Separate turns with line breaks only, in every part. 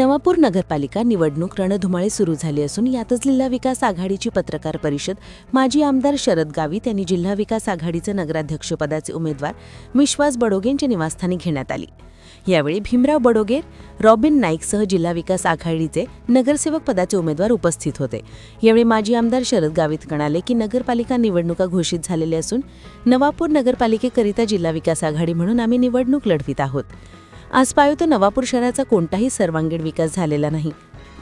नवापूर नगरपालिका निवडणूक रणधुमाळी सुरू झाली असून यातच जिल्हा विकास आघाडीची पत्रकार परिषद माजी आमदार शरद गावित यांनी जिल्हा विकास आघाडीचे नगराध्यक्षपदाचे उमेदवार विश्वास बडोगेंच्या निवासस्थानी घेण्यात आली. यावेळी भीमराव बडोगेर रॉबिन नाईकसह जिल्हा विकास आघाडीचे नगरसेवक पदाचे उमेदवार उपस्थित होते. यावेळी माजी आमदार शरद गावित म्हणाले की नगरपालिका निवडणुका घोषित झालेल्या असून नवापूर नगरपालिकेकरिता जिल्हा विकास आघाडी म्हणून आम्ही निवडणूक लढवित आहोत. आज पाहतो नवापूर शहराचा कोणताही सर्वांगीण विकास झालेला नाही.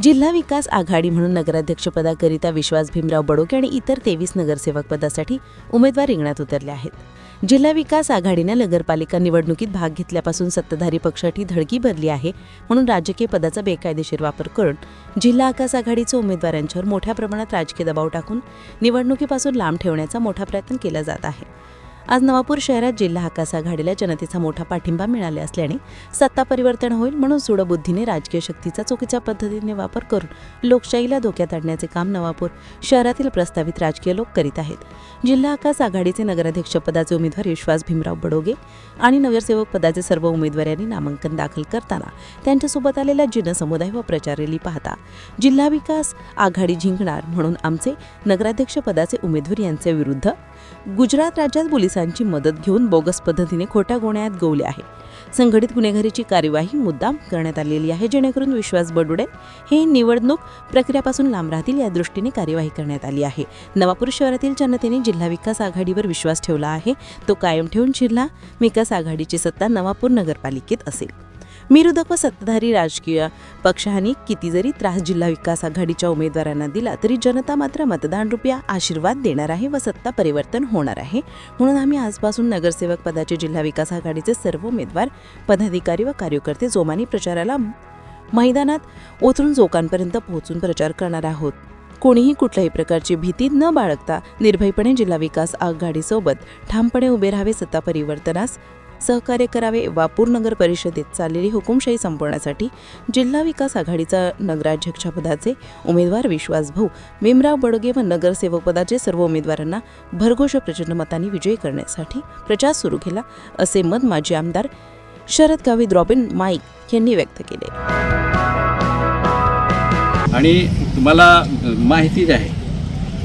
जिल्हा विकास आघाडी म्हणून नगराध्यक्षपदाकरिता विश्वास भीमराव बडोके आणि इतर तेवीस नगरसेवक पदासाठी उमेदवार रिंगणात उतरले आहेत. जिल्हा विकास आघाडीनं नगरपालिका निवडणुकीत भाग घेतल्यापासून सत्ताधारी पक्षाची धडकी भरली आहे म्हणून राजकीय पदाचा बेकायदेशीर वापर करून जिल्हा विकास आघाडीच्या उमेदवारांच्यावर मोठ्या प्रमाणात राजकीय दबाव टाकून निवडणुकीपासून लांब ठेवण्याचा मोठा प्रयत्न केला जात आहे. आज नवापूर शहरात जिल्हा हकास आघाडीला जनतेचा मोठा पाठिंबा मिळाला असल्याने सत्ता परिवर्तन होईल म्हणून सुडबुद्धीने राजकीय शक्तीचा चुकीच्या पद्धतीने वापर करून लोकशाहीला धोक्यात आणण्याचे काम नवापूर शहरातील प्रस्तावित राजकीय लोक करीत आहेत. जिल्हा हकास आघाडीचे नगराध्यक्षपदाचे उमेदवार विश्वास भीमराव बडोगे आणि नगरसेवक पदाचे सर्व उमेदवारांनी नामांकन दाखल करताना त्यांच्यासोबत आलेला जनसमुदाय व प्रचार रॅली पाहता जिल्हा विकास आघाडी जिंकणार म्हणून आमचे नगराध्यक्षपदाचे उमेदवार यांच्या विरुद्ध गुजरात राज्यात पोलिसांची मदत घेऊन बोगस पद्धतीने खोट्या गोण्यात गोवले आहे. संघटित गुन्हेगारीची कार्यवाही मुद्दाम करण्यात आलेली आहे जेणेकरून विश्वास बडुडे हे निवडणूक प्रक्रियापासून लांब राहतील या दृष्टीने कार्यवाही करण्यात आली आहे. नवापूर शहरातील जनतेने जिल्हा विकास आघाडीवर विश्वास ठेवला आहे. तो कायम ठेवून जिल्हा विकास आघाडीची सत्ता नवापूर नगरपालिकेत असेल. विरोधक व सत्ताधारी राजकीय पक्षांनी किती जरी त्रास जिल्हा विकास आघाडीच्या उमेदवारांना दिला तरी जनता मात्र मतदान रुपया आशीर्वाद देणार आहे व सत्ता परिवर्तन होणार आहे. म्हणून आम्ही आजपासून नगरसेवक पदाचे जिल्हा विकास आघाडीचे सर्व उमेदवार पदाधिकारी व कार्यकर्ते जोमानी प्रचाराला मैदानात ओथरून जोकांपर्यंत पोहोचून प्रचार करणार आहोत. कोणीही कुठल्याही प्रकारची भीती न बाळगता निर्भयपणे जिल्हा विकास आघाडीसोबत ठामपणे उभे राहावे सत्ता परिवर्तनास सहकार्य करावे वापूर नगर परिषदेत चाललेली हुकुमशाही संपवण्यासाठी जिल्हा विकास आघाडीचा नगराध्यक्षपदाचे उमेदवार विश्वास भाऊ भीमराव बडोगे व नगरसेवकपदाचे सर्व उमेदवारांना भरघोष प्रचंड मतांनी विजयी करण्यासाठी प्रचार सुरू केला असे मत माजी आमदार शरद गावित रॉबिन माईक यांनी व्यक्त केले.
आणि तुम्हाला माहितीच आहे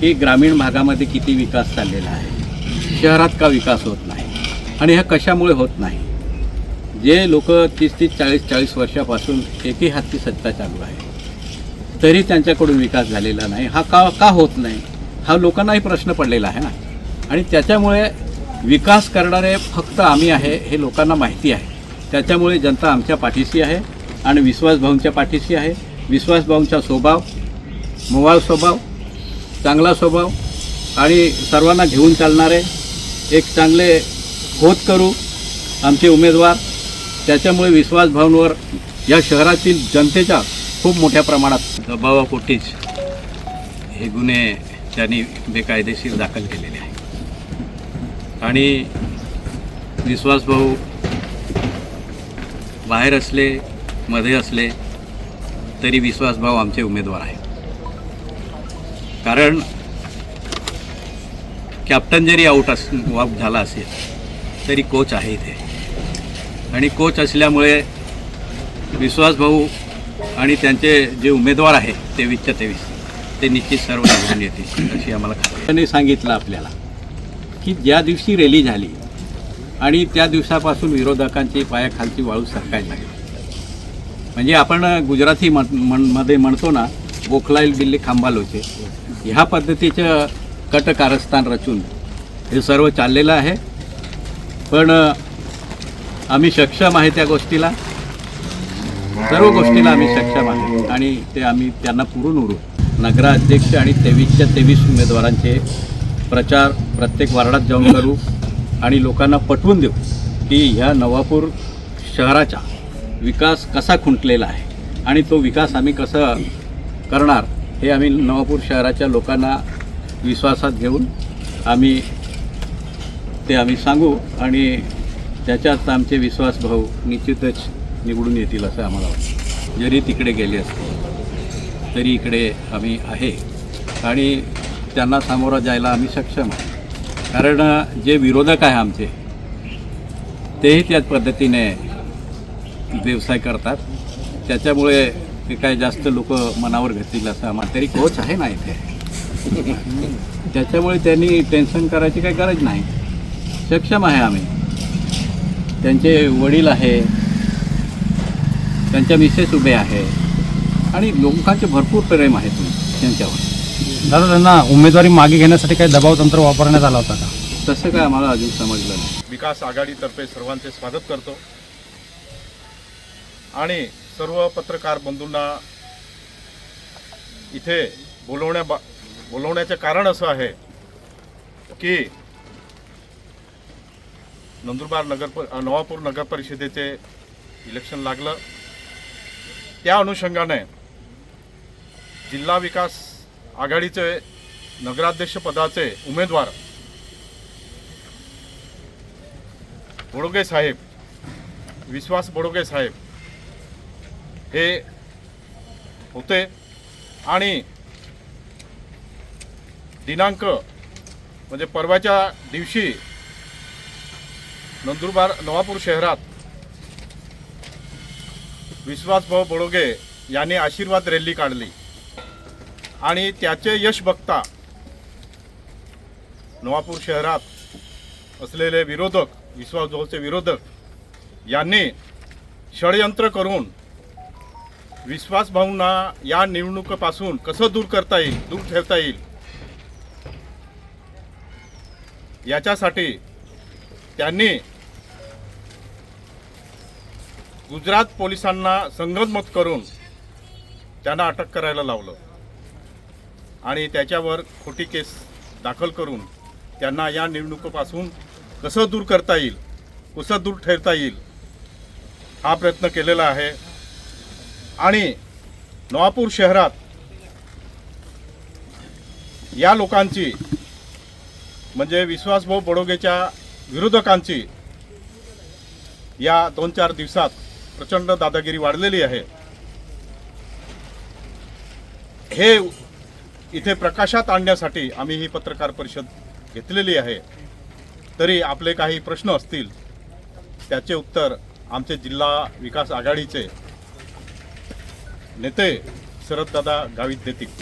की ग्रामीण भागामध्ये किती विकास चाललेला आहे? शहरात का विकास होत नाही? आणि ह्या कशामुळे होत नाही? जे लोक तीस तीस चाळीस चाळीस वर्षापासून एकही हाती सत्ता चालू आहे तरी त्यांच्याकडून विकास झालेला नाही. हा का का होत नाही? हा लोकांनाही प्रश्न पडलेला आहे ना. आणि त्याच्यामुळे विकास करणारे फक्त आम्ही आहे हे लोकांना माहिती आहे. त्याच्यामुळे जनता आमच्या पाठीशी आहे आणि विश्वासभाऊंच्या पाठीशी आहे. विश्वासभाऊंचा स्वभाव मोवाळ स्वभाव चांगला स्वभाव आणि सर्वांना घेऊन चालणारे एक चांगले होत करू आमचे उमेदवार. त्याच्यामुळे विश्वासभावांवर या शहरातील जनतेच्या खूप मोठ्या प्रमाणात दबावापोटीच हे गुन्हे त्यांनी बेकायदेशीर दाखल केलेले आहे आणि विश्वासभाऊ बाहेर असले मध्ये असले तरी विश्वासभाव आमचे उमेदवार आहेत. कारण कॅप्टन जरी आऊट अस आऊट झाला असेल तरी कोच आहे इथे. आणि कोच असल्यामुळे विश्वासभाऊ आणि त्यांचे जे उमेदवार आहेत तेवीसच्या तेवीस ते निश्चित सर्व निवडून येतील अशी आम्हाला खात्री सांगितलं आपल्याला की ज्या दिवशी रॅली झाली आणि त्या दिवसापासून विरोधकांची पायाखालची वाळू सरकायला लागली. म्हणजे आपण गुजराती म्हण मनमध्ये म्हणतो ना बोखलाईल बिल्ली खांबालोचे ह्या पद्धतीचं कट कारस्थान रचून हे सर्व चाललेलं आहे. पण आम्ही सक्षम आहे त्या गोष्टीला. सर्व गोष्टीला आम्ही सक्षम आहे. आणि ते आम्ही त्यांना पुरून उरू. नगराध्यक्ष आणि तेवीसच्या तेवीस उमेदवारांचे प्रचार प्रत्येक वार्डात जाऊन करू आणि लोकांना पटवून देऊ की ह्या नवापूर शहराचा विकास कसा खुंटलेला आहे आणि तो विकास आम्ही कसं करणार हे आम्ही नवापूर शहराच्या लोकांना विश्वासात घेऊन आम्ही ते आम्ही सांगू आणि त्याच्यात आमचे विश्वासभाऊ निश्चितच निवडून येतील असं आम्हाला वाटतं. जरी तिकडे गेले असते तरी इकडे आम्ही आहे. आणि त्यांना सामोरं जायला आम्ही सक्षम आहे कारण जे विरोधक आहे आमचे तेही त्याच पद्धतीने व्यवसाय करतात. त्याच्यामुळे ते काय जास्त लोक मनावर घेतील असं आम्हाला तरी कोच आहे ना इथे? त्याच्यामुळे त्यांनी टेन्शन करायची काही गरज नाही. सक्षम आहे आम्ही. त्यांचे वडील आहे. त्यांच्या मिसेस उभे आहे. आणि लोकांचे भरपूर प्रेम आहे तुम्ही त्यांच्यावर.
दादा त्यांना उमेदवारी मागे घेण्यासाठी काही दबाव तंत्र वापरण्यात आला होता का?
तसं काय आम्हाला अजून समजलं नाही.
विकास आघाडीतर्फे सर्वांचे स्वागत करतो. आणि सर्व पत्रकार बंधूंना इथे बोलवण्या बोलवण्याचे कारण असं आहे की नंदुरबार नगर नवापूर नगर परिषदेचे इलेक्शन लागलं. त्या अनुषंगाने जिल्हा विकास आघाडीचे नगराध्यक्षपदाचे उमेदवार बोडोगे साहेब विश्वास बोडोगे साहेब हे होते आणि दिनांक म्हणजे परवाच्या दिवशी नंदुरबार नवापूर शहरात विश्वासभाऊ बडोगे यांनी आशीर्वाद रॅली काढली. आणि त्याचे यश बघता नवापूर शहरात असलेले विरोधक विश्वासभाऊचे विरोधक यांनी षडयंत्र करून विश्वासभाऊंना या निवडणुकीपासून कसं दूर करता येईल दूर ठेवता येईल याच्यासाठी त्यांनी गुजरात पोलिसांना संगनमत करून त्यांना अटक करायला लावलं. आणि त्याच्यावर खोटी केस दाखल करून त्यांना या निवडणुकीपासून कसं दूर करता येईल कसं दूर ठेवता येईल हा प्रयत्न केलेला आहे. आणि नवापूर शहरात या लोकांची म्हणजे विश्वासभाऊ बडोगेच्या विरोधकांची या दोन चार दिवसात प्रचंड दादागिरी वाढलेली आहे. हे इथे प्रकाशात आणण्यासाठी आम्ही ही पत्रकार परिषद घेतलेली आहे. तरी आपले काही प्रश्न असतील त्याचे उत्तर आमचे जिल्हा विकास आघाडीचे नेते शरददादा गावित देतील.